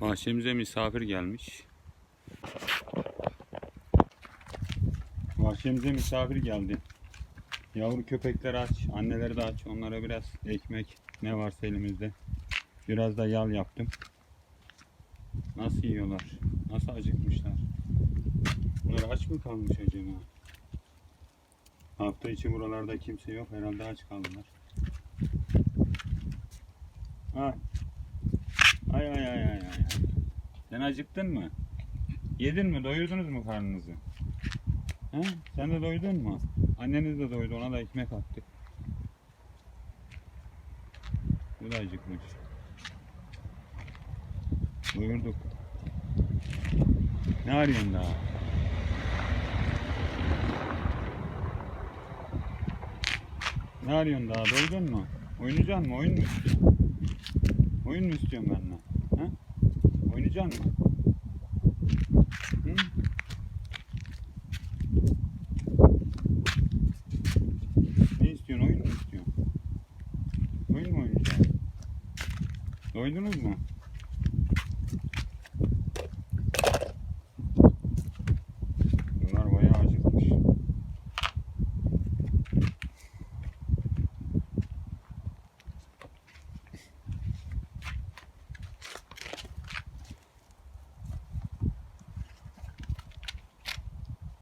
Bahçemize misafir gelmiş. Bahçemize misafir geldi. Yavru köpekler aç, anneleri de aç. Onlara biraz ekmek ne varsa elimizde. Biraz da yal yaptım. Nasıl yiyorlar? Nasıl acıkmışlar? Bunlar aç mı kalmış acaba? Hafta içi buralarda kimse yok. Herhalde aç kaldılar. Ay ay ay ay. Sen acıktın mı? Yedin mi? Doyurdunuz mu karnınızı? He? Sen de doydun mu? Anneniz de doydu. Ona da ekmek attık. Bu da acıkmış. Doyurduk. Ne arıyorsun daha? Ne arıyorsun daha? Doydun mu? Oynayacak mı? Oyun mu istiyorsun? Oyun mu istiyorsun benimle? Ha? Oynayacak mı? Hı? Ne istiyorsun? Oyun mu istiyorsun? Oyun mu oynayacaksın? Doydunuz mu?